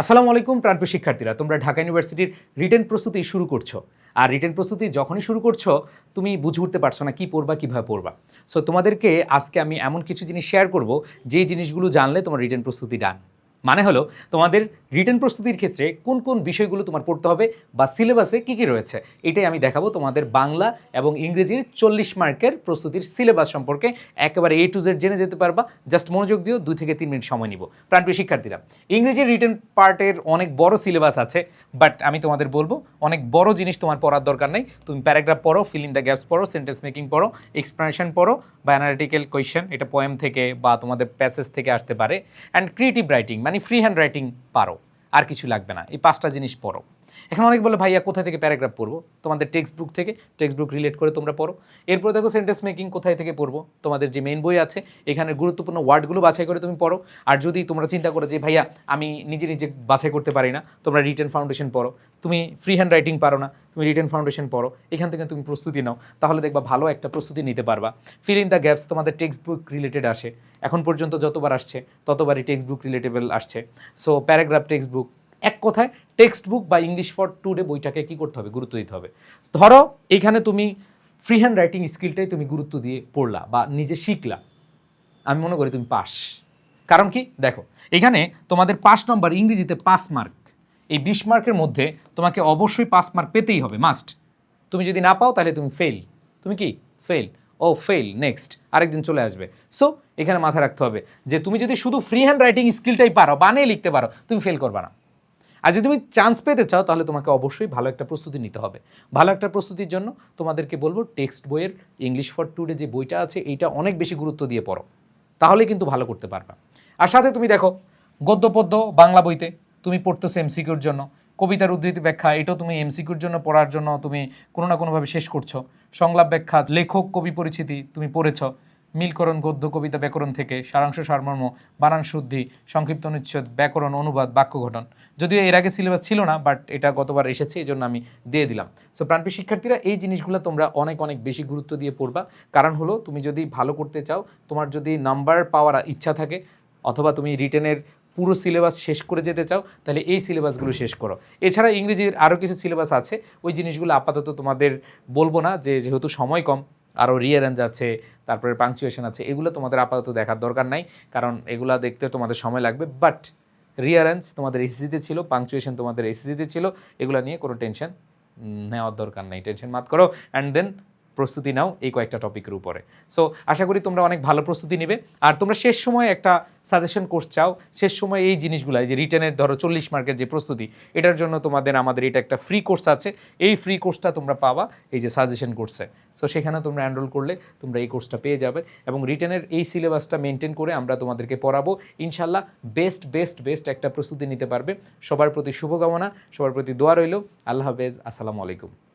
আসসালামু আলাইকুম, প্রাণপ্রিয় শিক্ষার্থীরা। তোমরা ঢাকা ইউনিভার্সিটির রিটেন প্রস্তুতি শুরু করছ। আর রিটেন প্রস্তুতি যখনই শুরু করছ, তুমি বুঝে উঠতে পারছ না কী পড়বা, কীভাবে পড়বা। সো তোমাদেরকে আজকে আমি এমন কিছু জিনিস শেয়ার করব, যে জিনিসগুলো জানলে তোমার রিটেন প্রস্তুতি ডান। মানে হলো, তোমাদের রিটার্ন প্রস্তুতির ক্ষেত্রে কোন কোন বিষয়গুলো তোমার পড়তে হবে বা সিলেবাসে কী কী রয়েছে, এটাই আমি দেখাবো তোমাদের বাংলা এবং ইংরেজির চল্লিশ মার্কের প্রস্তুতির সিলেবাস সম্পর্কে একেবারে এ টু জেড জেনে যেতে পারবা। জাস্ট মনোযোগ দিও, দুই থেকে তিন মিনিট সময় নিব। প্রাণপ্রিয় শিক্ষার্থীরা, ইংরেজির রিটেন পার্টের অনেক বড় সিলেবাস আছে বাট আমি তোমাদের বলব, অনেক বড় জিনিস তোমার পড়ার দরকার নেই। তুমি প্যারাগ্রাফ পড়ো ফিল ইন দ্য গ্যাপস পড়ো সেন্টেন্স মেকিং পড়ো এক্সপ্লেনেশন পড়ো বা অ্যানালিটিক্যাল কোয়েশ্চেন এটা পোয়েম থেকে বা তোমাদের প্যাসেজ থেকে আসতে পারে। অ্যান্ড ক্রিয়েটিভ রাইটিং মানে ফ্রি হ্যান্ড রাইটিং পারো। আর কিছু লাগবে না। এই পাঁচটা জিনিস পড়ো। এখন অনেক বলে, ভাইয়া কোথা থেকে প্যারাগ্রাফ পড়ব? তোমাদের টেক্সট বুক থেকে টেক্সট বুক রিলেট করে তোমরা পড়ো। এরপর দেখো সেন্টেন্স মেকিং কোথায় থেকে পড়ব? তোমাদের যে মেন বই আছে এখানে গুরুত্বপূর্ণ ওয়ার্ডগুলো বাছাই করে তুমি পড়ো। আর যদি তোমরা চিন্তা করো যে, ভাইয়া, আমি নিজে নিজে বাছাই করতে পারি না, তোমরা রিটেন ফাউন্ডেশন পড়ো। তুমি ফ্রি হ্যান্ড রাইটিং পারো না, তুমি রিটেন ফাউন্ডেশন পড়ো। এখান থেকে তুমি প্রস্তুতি নাও। তাহলে দেখবা ভালো একটা প্রস্তুতি নিতে পারবা। ফিল ইন দ্য গ্যাপস তোমাদের টেক্সট বুক রিলেটেড আসে। এখন পর্যন্ত যতবার আসছে, ততবারই টেক্সট বুক রিলেটেবল আসছে। সো প্যারাগ্রাফ টেক্সট বুক এক কথায় টেক্সট বুক বা ইংলিশ ফর টুডে বইটাকে কী করতে হবে? গুরুত্ব দিতে হবে। ধরো, এইখানে তুমি ফ্রি হ্যান্ড রাইটিং স্কিলটাই তুমি গুরুত্ব দিয়ে পড়লা বা নিজে শিখলা। আমি মনে করি তুমি পাস। কারণ কি? দেখো, এখানে তোমাদের পাঁচ নম্বর ইংরেজিতে পাস মার্ক। এই বিশ মার্কের মধ্যে তোমাকে অবশ্যই পাস মার্ক পেতেই হবে মাস্ট তুমি যদি না পাও, তাহলে তুমি ফেল তুমি কি? ফেল ও ফেল নেক্সট আরেকজন চলে আসবে। সো এখানে মাথায় রাখতে হবে যে, তুমি যদি শুধু ফ্রি হ্যান্ড রাইটিং স্কিলটাই পারো, বানিয়ে লিখতে পারো, তুমি ফেল করবা না। আর যদি তুমি চান্স পেতে চাও, তাহলে তোমাকে অবশ্যই ভালো একটা প্রস্তুতি নিতে হবে। ভালো একটা প্রস্তুতির জন্য তোমাদেরকে বলব টেক্সট বইয়ের ইংলিশ ফর টুডে যে বইটা আছে, এইটা অনেক বেশি গুরুত্ব দিয়ে পড়ো। তাহলে কিন্তু ভালো করতে পারবা। আর সাথে তুমি দেখো গদ্য পদ্য বাংলা বইতে তুমি পড়তেছো এমসিকিউর জন্য, কবিতার উদ্ধৃতি ব্যাখ্যা, এটাও তুমি এমসিকিউর জন্য পড়ার জন্য তুমি কোনো না কোনোভাবে শেষ করছ। সংলাপ ব্যাখ্যা, লেখক, কবি পরিচিতি তুমি পড়েছ। মিলকরণ, গদ্য, কবিতা ব্যাকরণ থেকে সারাংশ, সারমর্ম বানান শুদ্ধি সংক্ষিপ্ত অনুচ্ছেদ, ব্যাকরণ, অনুবাদ, বাক্য গঠন। যদিও এর আগে সিলেবাস ছিল না বাট এটা গতবার এসেছে এই জন্য আমি দিয়ে দিলাম। সো প্রাণপ্রিয় শিক্ষার্থীরা, এই জিনিসগুলো তোমরা অনেক অনেক বেশি গুরুত্ব দিয়ে পড়বা। কারণ হলো, তুমি যদি ভালো করতে চাও, তোমার যদি নাম্বার পাওয়ার ইচ্ছা থাকে, অথবা তুমি রিটেনের পুরো সিলেবাস শেষ করে যেতে চাও, তাহলে এই সিলেবাসগুলো শেষ করো। এছাড়া ইংরেজির আরও কিছু সিলেবাস আছে, ওই জিনিসগুলো আপাতত তোমাদের বলব না, যে যেহেতু সময় কম আরও রিয়ারেঞ্জ আছে, তারপরে পাংচুয়েশন আছে, এগুলো তোমাদের আপাতত দেখার দরকার নাই, কারণ এগুলো দেখতে তোমাদের সময় লাগবে বাট রিয়ারেঞ্জ তোমাদের এসিসিতে ছিল পাংচুয়েশন তোমাদের এসিসিতে ছিল, এগুলো নিয়ে কোনো টেনশন নেওয়ার দরকার নেই টেনশন মাত করো অ্যান্ড দেন প্রস্তুতি নাও এই কয়েকটা টপিকের উপরে। সো আশা করি তোমরা অনেক ভালো প্রস্তুতি নেবে। আর তোমরা শেষ সময়ে একটা সাজেশন কোর্স চাও। শেষ সময় এই জিনিসগুলো যে রিটেনের ধরো চল্লিশ মার্কের যে প্রস্তুতি, এটার জন্য তোমাদের, আমাদের এটা একটা ফ্রি কোর্স আছে। এই ফ্রি কোর্সটা তোমরা পাবা এই যে সাজেশন কোর্সে সো সেখানে তোমরা এনরোল করলে তোমরা এই কোর্সটা পেয়ে যাবে এবং রিটেনের এই সিলেবাসটা মেনটেন করে আমরা তোমাদেরকে পড়াবো। ইনশাল্লাহ বেস্ট বেস্ট বেস্ট একটা প্রস্তুতি নিতে পারবে। সবার প্রতি শুভকামনা, সবার প্রতি দোয়া রইল। আল্লাহ হাফেজ। আসসালামু আলাইকুম।